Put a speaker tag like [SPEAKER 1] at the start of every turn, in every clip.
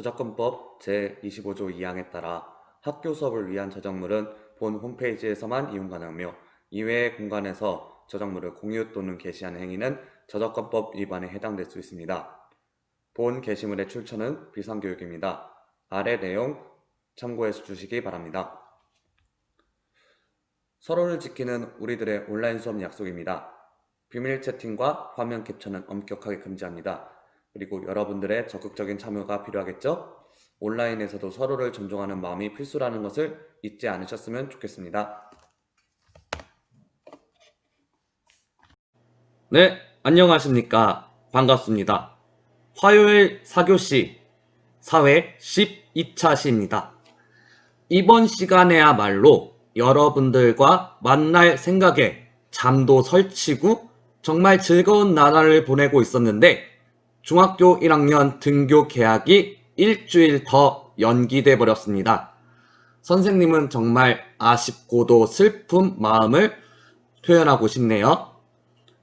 [SPEAKER 1] 저작권법 제25조 2항에 따라 학교 수업을 위한 저작물은 본 홈페이지에서만 이용 가능하며 이외의 공간에서 저작물을 공유 또는 게시하는 행위는 저작권법 위반에 해당될 수 있습니다. 본 게시물의 출처는 비상교육입니다. 아래 내용 참고해 주시기 바랍니다. 서로를 지키는 우리들의 온라인 수업 약속입니다. 비밀 채팅과 화면 캡처는 엄격하게 금지합니다. 그리고 여러분들의 적극적인 참여가 필요하겠죠? 온라인에서도 서로를 존중하는 마음이 필수라는 것을 잊지 않으셨으면 좋겠습니다. 네, 안녕하십니까. 반갑습니다. 화요일 4교시 사회 12차 시입니다. 이번 시간에야말로 여러분들과 만날 생각에 잠도 설치고 정말 즐거운 나날을 보내고 있었는데 중학교 1학년 등교 개학이 일주일 더 연기돼 버렸습니다. 선생님은 정말 아쉽고도 슬픈 마음을 표현하고 싶네요.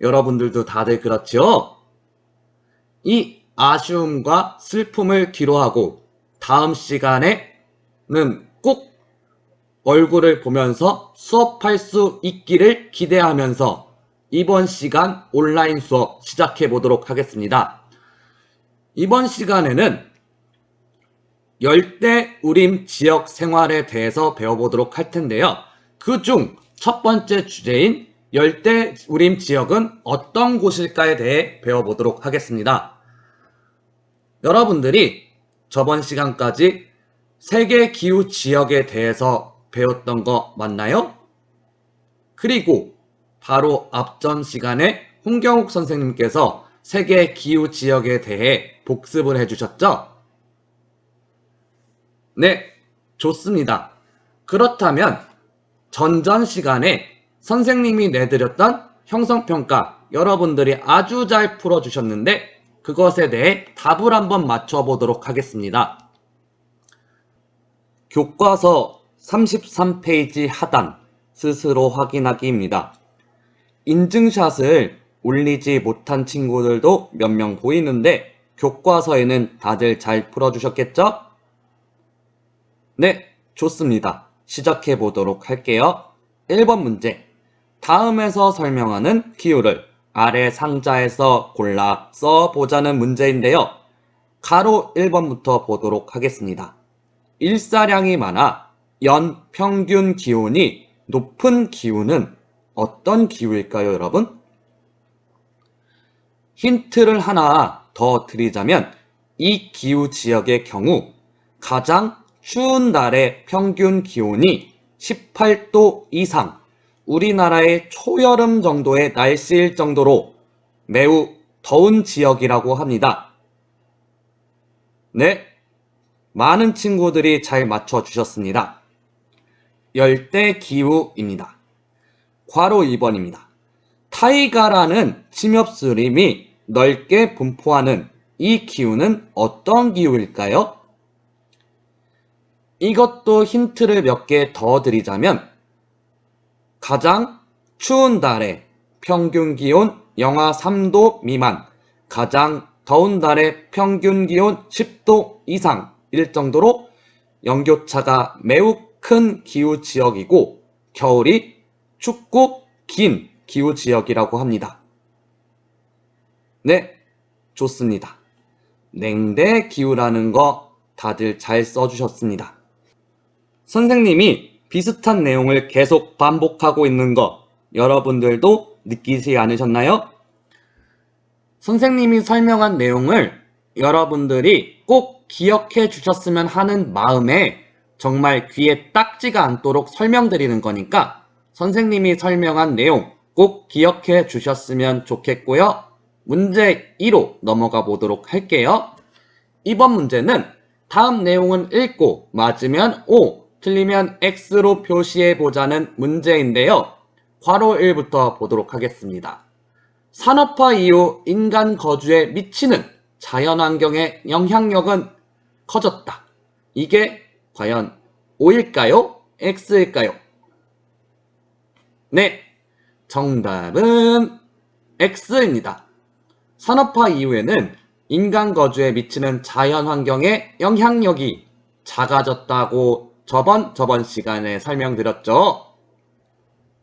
[SPEAKER 1] 여러분들도 다들 그렇죠? 이 아쉬움과 슬픔을 뒤로하고 다음 시간에는 꼭 얼굴을 보면서 수업할 수 있기를 기대하면서 이번 시간 온라인 수업 시작해 보도록 하겠습니다. 이번 시간에는 열대 우림 지역 생활에 대해서 배워보도록 할 텐데요. 그 중 첫 번째 주제인 열대 우림 지역은 어떤 곳일까에 대해 배워보도록 하겠습니다. 여러분들이 저번 시간까지 세계 기후 지역에 대해서 배웠던 거 맞나요? 그리고 바로 앞전 시간에 홍경욱 선생님께서 세계 기후 지역에 대해 복습을 해주셨죠? 네, 좋습니다. 그렇다면 전전 시간에 선생님이 내드렸던 형성평가 여러분들이 아주 잘 풀어주셨는데 그것에 대해 답을 한번 맞춰보도록 하겠습니다. 교과서 33페이지 하단 스스로 확인하기입니다. 인증샷을 올리지 못한 친구들도 몇 명 보이는데 교과서에는 다들 잘 풀어주셨겠죠? 네, 좋습니다. 시작해 보도록 할게요. 1번 문제. 다음에서 설명하는 기호를 아래 상자에서 골라 써보자는 문제인데요. 가로 1번부터 보도록 하겠습니다. 일사량이 많아 연 평균 기온이 높은 기후는 어떤 기후일까요, 여러분? 힌트를 하나 더 드리자면 이 기후 지역의 경우 가장 추운 날의 평균 기온이 18도 이상 우리나라의 초여름 정도의 날씨일 정도로 매우 더운 지역이라고 합니다. 네, 많은 친구들이 잘 맞춰주셨습니다. 열대 기후입니다. 괄호 2번입니다. 타이가라는 침엽수림이 넓게 분포하는 이 기후는 어떤 기후일까요? 이것도 힌트를 몇 개 더 드리자면 가장 추운 달에 평균 기온 영하 3도 미만, 가장 더운 달에 평균 기온 10도 이상일 정도로 연교차가 매우 큰 기후 지역이고 겨울이 춥고 긴 기후 지역이라고 합니다. 네, 좋습니다. 냉대 기후라는 거 다들 잘 써주셨습니다. 선생님이 비슷한 내용을 계속 반복하고 있는 거 여러분들도 느끼지 않으셨나요? 선생님이 설명한 내용을 여러분들이 꼭 기억해 주셨으면 하는 마음에 정말 귀에 딱지가 않도록 설명드리는 거니까 선생님이 설명한 내용 꼭 기억해 주셨으면 좋겠고요. 문제 2로 넘어가 보도록 할게요. 이번 문제는 다음 내용은 읽고 맞으면 O, 틀리면 X로 표시해 보자는 문제인데요. 괄호 1부터 보도록 하겠습니다. 산업화 이후 인간 거주에 미치는 자연환경의 영향력은 커졌다. 이게 과연 O일까요? X일까요? 네, 정답은 X입니다. 산업화 이후에는 인간 거주에 미치는 자연 환경의 영향력이 작아졌다고 저번 저번 시간에 설명드렸죠.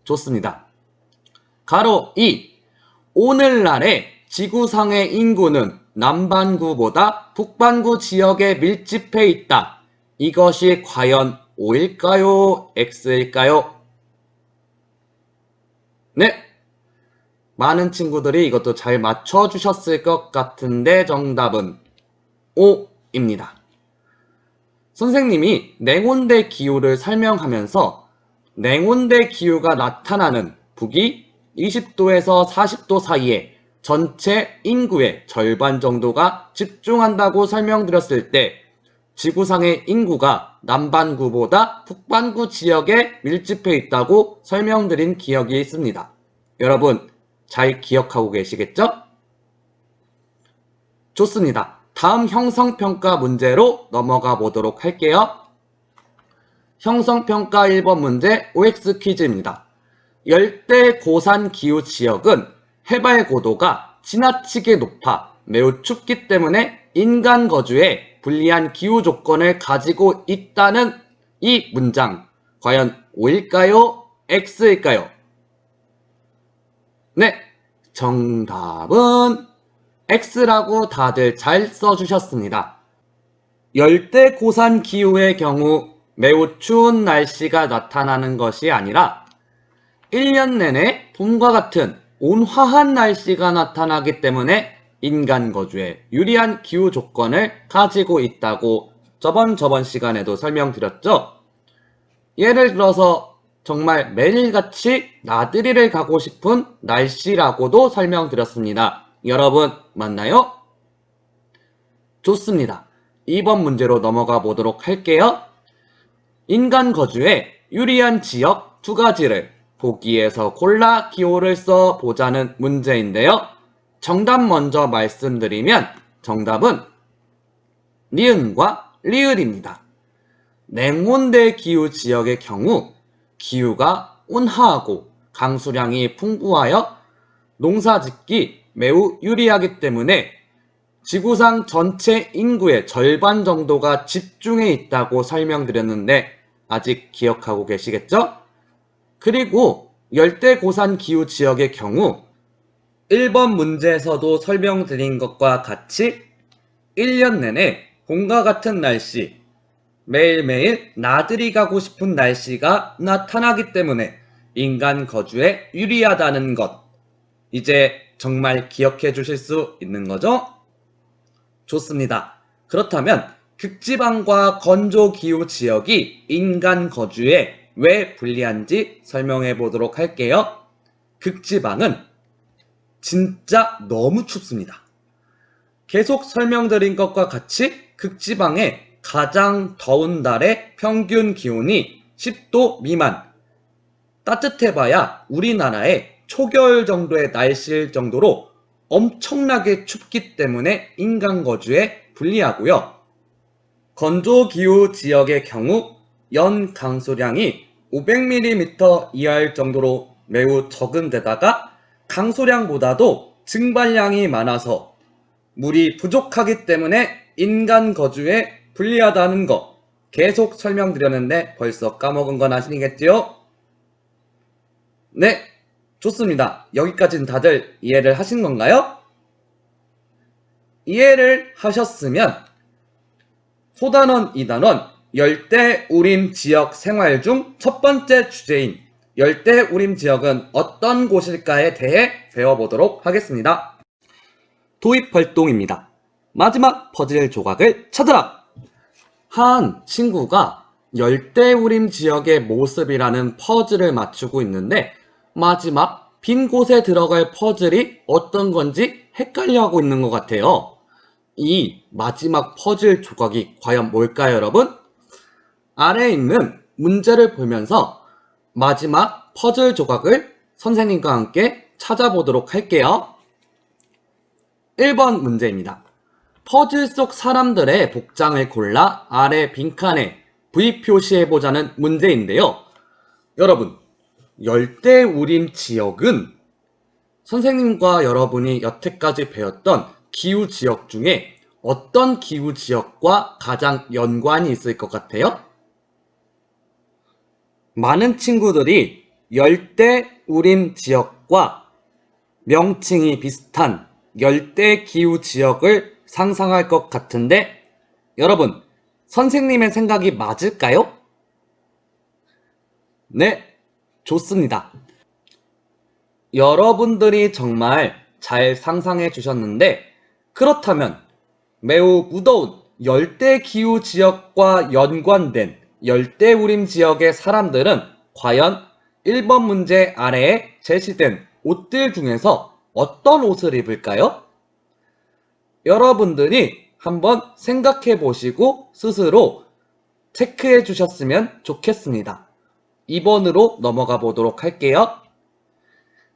[SPEAKER 1] 좋습니다. 가로 2. 오늘날의 지구상의 인구는 남반구보다 북반구 지역에 밀집해 있다. 이것이 과연 O일까요? X일까요? 네. 많은 친구들이 이것도 잘 맞춰주셨을 것 같은데 정답은 O입니다. 선생님이 냉온대 기후를 설명하면서 냉온대 기후가 나타나는 북위 20도에서 40도 사이에 전체 인구의 절반 정도가 집중한다고 설명드렸을 때 지구상의 인구가 남반구보다 북반구 지역에 밀집해 있다고 설명드린 기억이 있습니다. 여러분 잘 기억하고 계시겠죠? 좋습니다. 다음 형성평가 문제로 넘어가 보도록 할게요. 형성평가 1번 문제 OX 퀴즈입니다. 열대 고산 기후 지역은 해발 고도가 지나치게 높아 매우 춥기 때문에 인간 거주에 불리한 기후 조건을 가지고 있다는 이 문장 과연 O일까요? X일까요? 네, 정답은 X라고 다들 잘 써주셨습니다. 열대 고산 기후의 경우 매우 추운 날씨가 나타나는 것이 아니라 1년 내내 봄과 같은 온화한 날씨가 나타나기 때문에 인간 거주에 유리한 기후 조건을 가지고 있다고 저번 저번 시간에도 설명드렸죠. 예를 들어서 정말 매일같이 나들이를 가고 싶은 날씨라고도 설명드렸습니다. 여러분 맞나요? 좋습니다. 2번 문제로 넘어가 보도록 할게요. 인간 거주에 유리한 지역 두 가지를 보기에서 골라 기호를 써 보자는 문제인데요. 정답 먼저 말씀드리면 정답은 니은과 리을입니다. 냉온대 기후 지역의 경우 기후가 온화하고 강수량이 풍부하여 농사 짓기 매우 유리하기 때문에 지구상 전체 인구의 절반 정도가 집중해 있다고 설명드렸는데 아직 기억하고 계시겠죠? 그리고 열대 고산 기후 지역의 경우 1번 문제에서도 설명드린 것과 같이 1년 내내 봄과 같은 날씨, 매일매일 나들이 가고 싶은 날씨가 나타나기 때문에 인간 거주에 유리하다는 것. 이제 정말 기억해 주실 수 있는 거죠? 좋습니다. 그렇다면 극지방과 건조 기후 지역이 인간 거주에 왜 불리한지 설명해 보도록 할게요. 극지방은 진짜 너무 춥습니다. 계속 설명드린 것과 같이 극지방의 가장 더운 달의 평균 기온이 10도 미만. 따뜻해봐야 우리나라의 초겨울 정도의 날씨일 정도로 엄청나게 춥기 때문에 인간 거주에 불리하고요. 건조 기후 지역의 경우 연 강수량이 500mm 이하일 정도로 매우 적은 데다가 강수량보다도 증발량이 많아서 물이 부족하기 때문에 인간 거주에 불리하다는 거 계속 설명드렸는데 벌써 까먹은 건 아시겠지요? 네, 좋습니다. 여기까지는 다들 이해를 하신 건가요? 이해를 하셨으면 소단원 2단원 열대 우림 지역 생활 중 첫 번째 주제인 열대 우림 지역은 어떤 곳일까에 대해 배워보도록 하겠습니다. 도입 활동입니다. 마지막 퍼즐 조각을 찾아라! 한 친구가 열대우림 지역의 모습이라는 퍼즐을 맞추고 있는데 마지막 빈 곳에 들어갈 퍼즐이 어떤 건지 헷갈려 하고 있는 것 같아요. 이 마지막 퍼즐 조각이 과연 뭘까요, 여러분? 아래에 있는 문제를 보면서 마지막 퍼즐 조각을 선생님과 함께 찾아보도록 할게요. 1번 문제입니다. 퍼즐 속 사람들의 복장을 골라 아래 빈칸에 V 표시해보자는 문제인데요. 여러분, 열대우림 지역은 선생님과 여러분이 여태까지 배웠던
[SPEAKER 2] 기후 지역 중에 어떤 기후 지역과 가장 연관이 있을 것 같아요? 많은 친구들이 열대 우림 지역과 명칭이 비슷한 열대 기후 지역을 상상할 것 같은데 여러분, 선생님의 생각이 맞을까요? 네, 좋습니다. 여러분들이 정말 잘 상상해 주셨는데, 그렇다면 매우 무더운 열대 기후 지역과 연관된 열대 우림 지역의 사람들은 과연 1번 문제 아래에 제시된 옷들 중에서 어떤 옷을 입을까요? 여러분들이 한번 생각해 보시고 스스로 체크해 주셨으면 좋겠습니다. 2번으로 넘어가 보도록 할게요.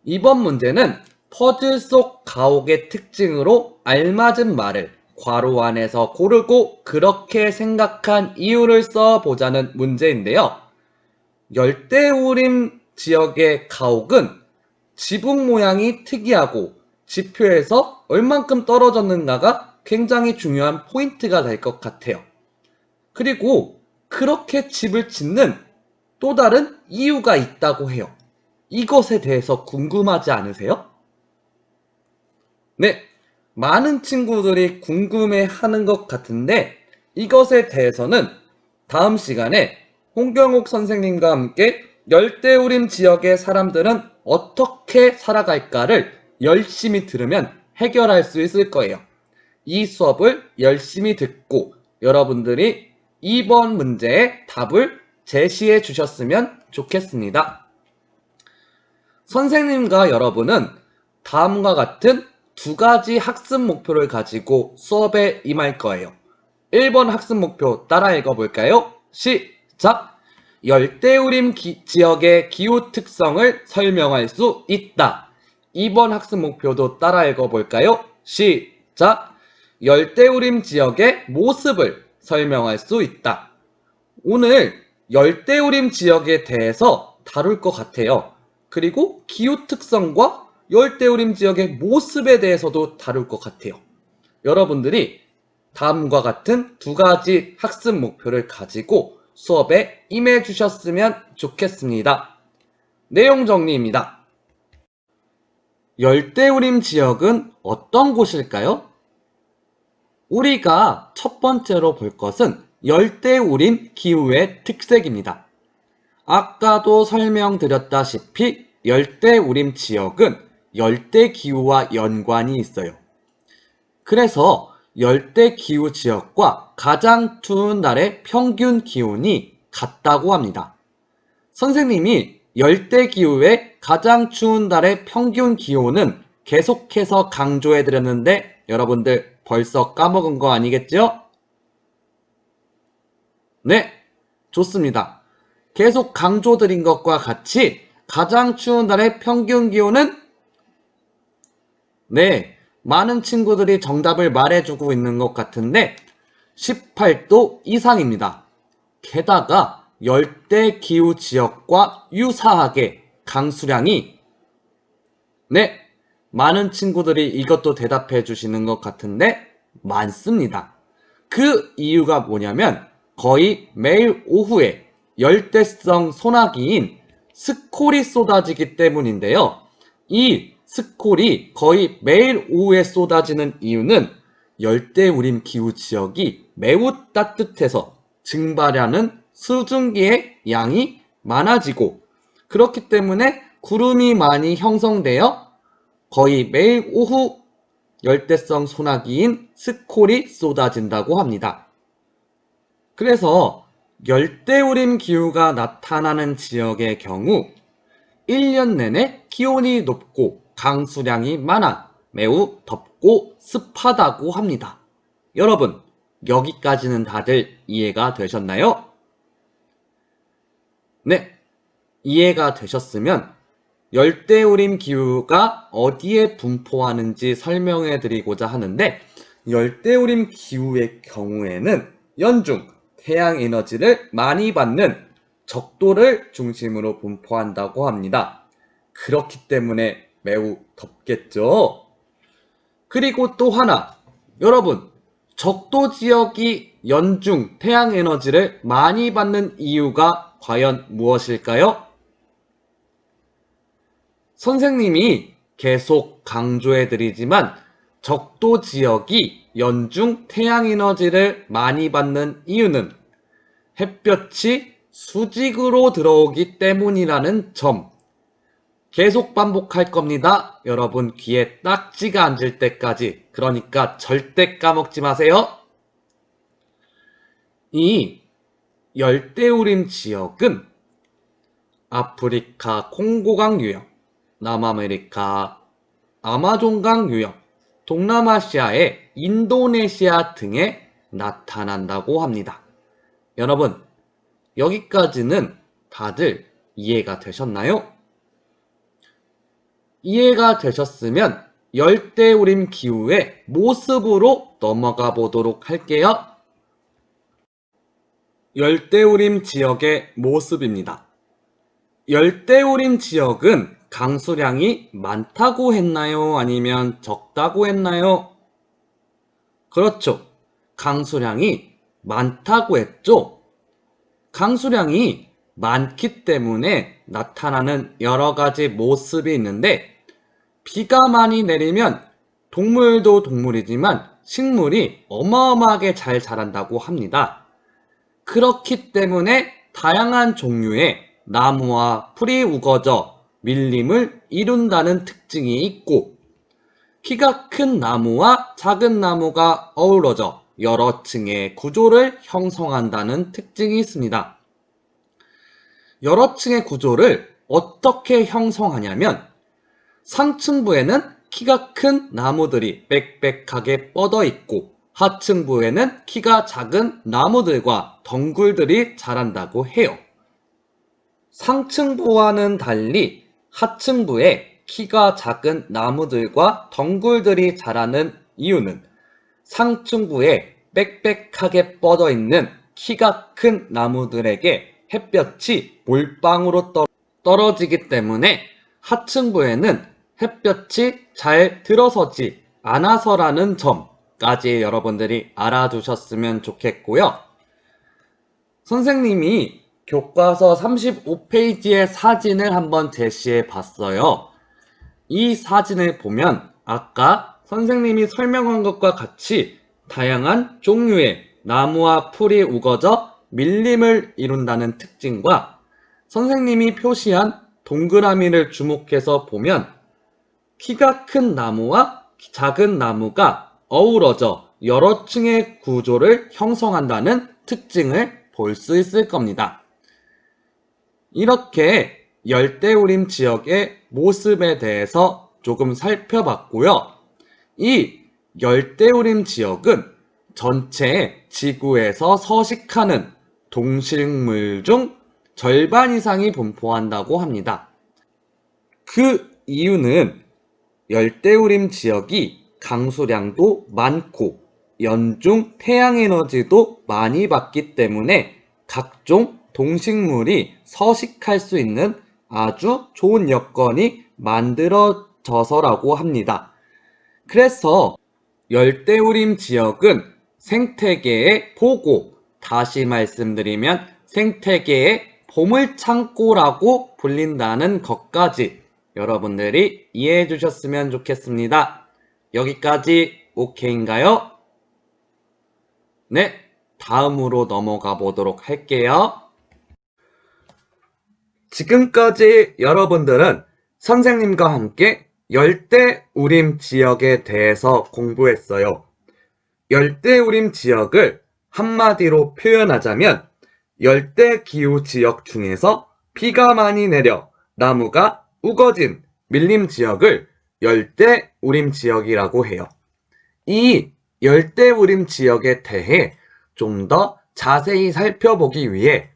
[SPEAKER 2] 2번 문제는 퍼즐 속 가옥의 특징으로 알맞은 말을 괄호 안에서 고르고 그렇게 생각한 이유를 써보자는 문제인데요. 열대우림 지역의 가옥은 지붕 모양이 특이하고 지표에서 얼만큼 떨어졌는가가 굉장히 중요한 포인트가 될 것 같아요. 그리고 그렇게 집을 짓는 또 다른 이유가 있다고 해요. 이것에 대해서 궁금하지 않으세요? 네, 많은 친구들이 궁금해 하는 것 같은데 이것에 대해서는 다음 시간에 홍경옥 선생님과 함께 열대우림 지역의 사람들은 어떻게 살아갈까를 열심히 들으면 해결할 수 있을 거예요. 이 수업을 열심히 듣고 여러분들이 2번 문제의 답을 제시해 주셨으면 좋겠습니다. 선생님과 여러분은 다음과 같은 두 가지 학습 목표를 가지고 수업에 임할 거예요. 1번 학습 목표 따라 읽어볼까요? 시작! 열대우림 기- 지역의 기후 특성을 설명할 수 있다. 2번 학습 목표도 따라 읽어볼까요? 시작! 열대우림 지역의 모습을 설명할 수 있다. 오늘 열대우림 지역에 대해서 다룰 것 같아요. 그리고 기후 특성과 열대우림 지역의 모습에 대해서도 다룰 것 같아요. 여러분들이 다음과 같은 두 가지 학습 목표를 가지고 수업에 임해 주셨으면 좋겠습니다. 내용 정리입니다. 열대우림 지역은 어떤 곳일까요? 우리가 첫 번째로 볼 것은 열대우림 기후의 특색입니다. 아까도 설명드렸다시피 열대우림 지역은 열대 기후와 연관이 있어요. 그래서 열대 기후 지역과 가장 추운 날의 평균 기온이 같다고 합니다. 선생님이 열대 기후의 가장 추운 달의 평균 기온은 계속해서 강조해 드렸는데 여러분들 벌써 까먹은 거 아니겠죠? 네, 좋습니다. 계속 강조 드린 것과 같이 가장 추운 달의 평균 기온은 네, 많은 친구들이 정답을 말해주고 있는 것 같은데 18도 이상입니다. 게다가 열대 기후 지역과 유사하게 강수량이 네, 많은 친구들이 이것도 대답해 주시는 것 같은데 많습니다. 그 이유가 뭐냐면 거의 매일 오후에 열대성 소나기인 스콜이 쏟아지기 때문인데요. 이 스콜이 거의 매일 오후에 쏟아지는 이유는 열대우림 기후 지역이 매우 따뜻해서 증발하는 수증기의 양이 많아지고 그렇기 때문에 구름이 많이 형성되어 거의 매일 오후 열대성 소나기인 스콜이 쏟아진다고 합니다. 그래서 열대우림 기후가 나타나는 지역의 경우 1년 내내 기온이 높고 강수량이 많아 매우 덥고 습하다고 합니다. 여러분, 여기까지는 다들 이해가 되셨나요? 네, 이해가 되셨으면 열대우림 기후가 어디에 분포하는지 설명해 드리고자 하는데 열대우림 기후의 경우에는 연중 태양 에너지를 많이 받는 적도를 중심으로 분포한다고 합니다. 그렇기 때문에 매우 덥겠죠. 그리고 또 하나, 여러분, 적도 지역이 연중 태양 에너지를 많이 받는 이유가 과연 무엇일까요? 선생님이 계속 강조해드리지만 적도 지역이 연중 태양 에너지를 많이 받는 이유는 햇볕이 수직으로 들어오기 때문이라는 점 계속 반복할 겁니다. 여러분 귀에 딱지가 앉을 때까지 그러니까 절대 까먹지 마세요. 이 열대우림 지역은 아프리카 콩고강 유역, 남아메리카 아마존강 유역, 동남아시아의 인도네시아 등에 나타난다고 합니다. 여러분, 여기까지는 다들 이해가 되셨나요? 이해가 되셨으면 열대우림 기후의 모습으로 넘어가 보도록 할게요. 열대우림 지역의 모습입니다. 열대우림 지역은 강수량이 많다고 했나요? 아니면 적다고 했나요? 그렇죠. 강수량이 많다고 했죠. 강수량이 많기 때문에 나타나는 여러 가지 모습이 있는데 비가 많이 내리면 동물도 동물이지만 식물이 어마어마하게 잘 자란다고 합니다. 그렇기 때문에 다양한 종류의 나무와 풀이 우거져 밀림을 이룬다는 특징이 있고 키가 큰 나무와 작은 나무가 어우러져 여러 층의 구조를 형성한다는 특징이 있습니다. 여러 층의 구조를 어떻게 형성하냐면 상층부에는 키가 큰 나무들이 빽빽하게 뻗어 있고 하층부에는 키가 작은 나무들과 덩굴들이 자란다고 해요. 상층부와는 달리 하층부에 키가 작은 나무들과 덩굴들이 자라는 이유는 상층부에 빽빽하게 뻗어 있는 키가 큰 나무들에게 햇볕이 몰빵으로 떠- 떨어지기 때문에 하층부에는 햇볕이 잘 들어서지 않아서라는 점까지 여러분들이 알아두셨으면 좋겠고요. 선생님이 교과서 35페이지의 사진을 한번 제시해 봤어요. 이 사진을 보면 아까 선생님이 설명한 것과 같이 다양한 종류의 나무와 풀이 우거져 밀림을 이룬다는 특징과 선생님이 표시한 동그라미를 주목해서 보면 키가 큰 나무와 작은 나무가 어우러져 여러 층의 구조를 형성한다는 특징을 볼 수 있을 겁니다. 이렇게 열대우림 지역의 모습에 대해서 조금 살펴봤고요. 이 열대우림 지역은 전체 지구에서 서식하는 동식물 중 절반 이상이 분포한다고 합니다. 그 이유는 열대우림 지역이 강수량도 많고 연중 태양에너지도 많이 받기 때문에 각종 동식물이 서식할 수 있는 아주 좋은 여건이 만들어져서라고 합니다. 그래서 열대우림 지역은 생태계의 보고, 다시 말씀드리면 생태계의 보물창고라고 불린다는 것까지 여러분들이 이해해 주셨으면 좋겠습니다. 여기까지 오케이인가요? 네, 다음으로 넘어가 보도록 할게요. 지금까지 여러분들은 선생님과 함께 열대 우림 지역에 대해서 공부했어요. 열대 우림 지역을 한마디로 표현하자면 열대 기후 지역 중에서 비가 많이 내려 나무가 우거진 밀림 지역을 열대 우림 지역이라고 해요. 이 열대 우림 지역에 대해 좀 더 자세히 살펴보기 위해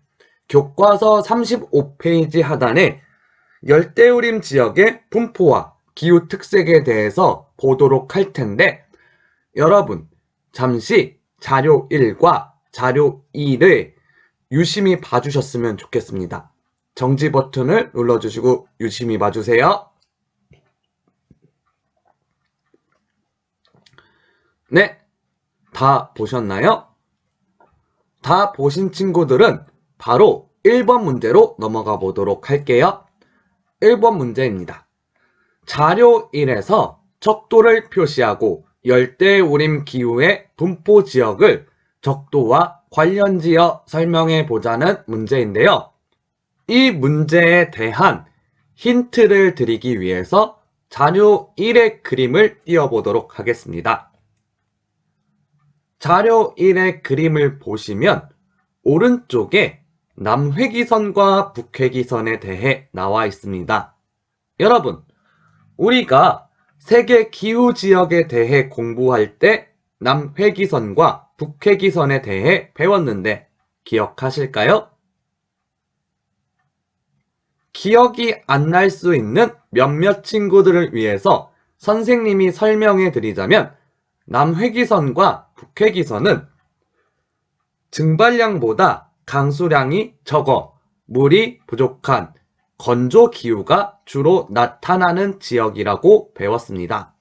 [SPEAKER 2] 교과서 35페이지 하단에 열대 우림 지역의 분포와 기후 특색에 대해서 보도록 할 텐데 여러분 잠시 자료 1과 자료 2를 유심히 봐주셨으면 좋겠습니다. 정지 버튼을 눌러주시고 유심히 봐주세요. 네, 다 보셨나요? 다 보신 친구들은 바로 1번 문제로 넘어가 보도록 할게요. 1번 문제입니다. 자료 1에서 적도를 표시하고 열대우림 기후의 분포 지역을 적도와 관련지어 설명해 보자는 문제인데요. 이 문제에 대한 힌트를 드리기 위해서 자료 1의 그림을 띄워보도록 하겠습니다. 자료 1의 그림을 보시면 오른쪽에 남회기선과 북회기선에 대해 나와 있습니다. 여러분, 우리가 세계 기후 지역에 대해 공부할 때 남회기선과 북회기선에 대해 배웠는데 기억하실까요? 기억이 안 날 수 있는 몇몇 친구들을 위해서 선생님이 설명해 드리자면 남회기선과 북회기선은 증발량보다 강수량이 적어 물이 부족한 건조 기후가 주로 나타나는 지역이라고 배웠습니다.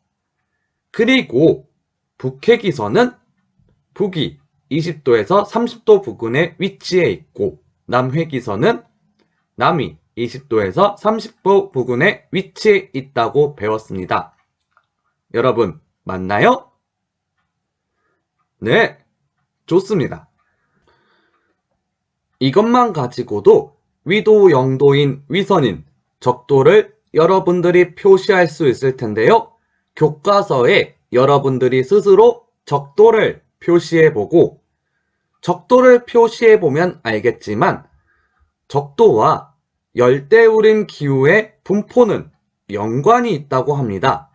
[SPEAKER 2] 그리고 북회기선은 북위 20도에서 30도 부근에 위치해 있고 남회기선은 남위 20도에서 30도 부근에 위치해 있다고 배웠습니다. 여러분, 맞나요? 네, 좋습니다. 이것만 가지고도 위도 영도인 위선인 적도를 여러분들이 표시할 수 있을 텐데요. 교과서에 여러분들이 스스로 적도를 표시해 보고 적도를 표시해 보면 알겠지만 적도와 열대우림 기후의 분포는 연관이 있다고 합니다.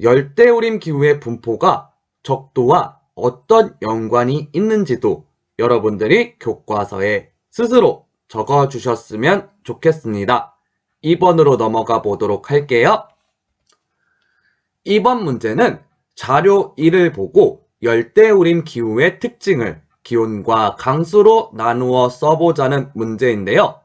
[SPEAKER 2] 열대우림 기후의 분포가 적도와 어떤 연관이 있는지도 여러분들이 교과서에 스스로 적어 주셨으면 좋겠습니다. 2번으로 넘어가 보도록 할게요. 2번 문제는 자료 1을 보고 열대우림 기후의 특징을 기온과 강수로 나누어 써보자는 문제인데요.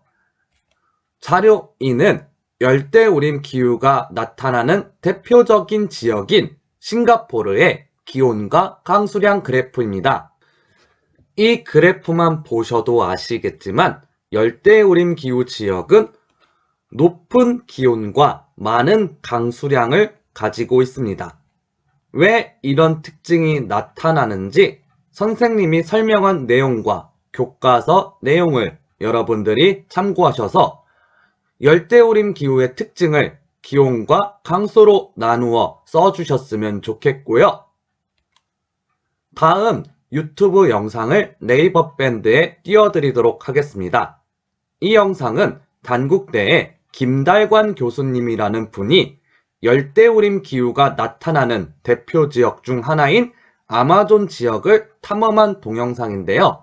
[SPEAKER 2] 자료 2는 열대우림 기후가 나타나는 대표적인 지역인 싱가포르의 기온과 강수량 그래프입니다. 이 그래프만 보셔도 아시겠지만 열대우림 기후 지역은 높은 기온과 많은 강수량을 가지고 있습니다. 왜 이런 특징이 나타나는지 선생님이 설명한 내용과 교과서 내용을 여러분들이 참고하셔서 열대우림 기후의 특징을 기온과 강수로 나누어 써주셨으면 좋겠고요. 다음 유튜브 영상을 네이버 밴드에 띄워드리도록 하겠습니다. 이 영상은 단국대의 김달관 교수님이라는 분이 열대우림 기후가 나타나는 대표 지역 중 하나인 아마존 지역을 탐험한 동영상인데요.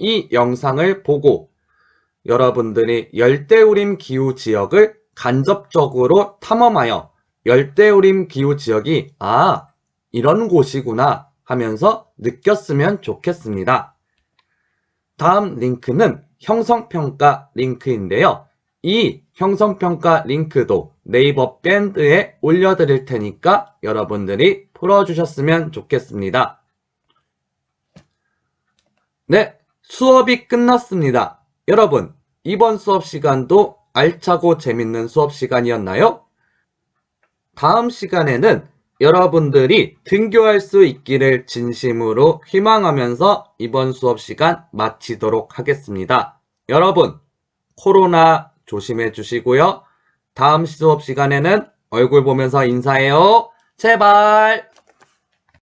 [SPEAKER 2] 이 영상을 보고 여러분들이 열대우림 기후 지역을 간접적으로 탐험하여 열대우림 기후 지역이 아, 이런 곳이구나 하면서 느꼈으면 좋겠습니다. 다음 링크는 형성평가 링크인데요. 이 형성평가 링크도 네이버 밴드에 올려드릴 테니까 여러분들이 풀어주셨으면 좋겠습니다. 네, 수업이 끝났습니다. 여러분, 이번 수업 시간도 알차고 재밌는 수업 시간이었나요? 다음 시간에는 여러분들이 등교할 수 있기를 진심으로 희망하면서 이번 수업 시간 마치도록 하겠습니다. 여러분, 코로나 조심해 주시고요. 다음 수업 시간에는 얼굴 보면서 인사해요. 제발!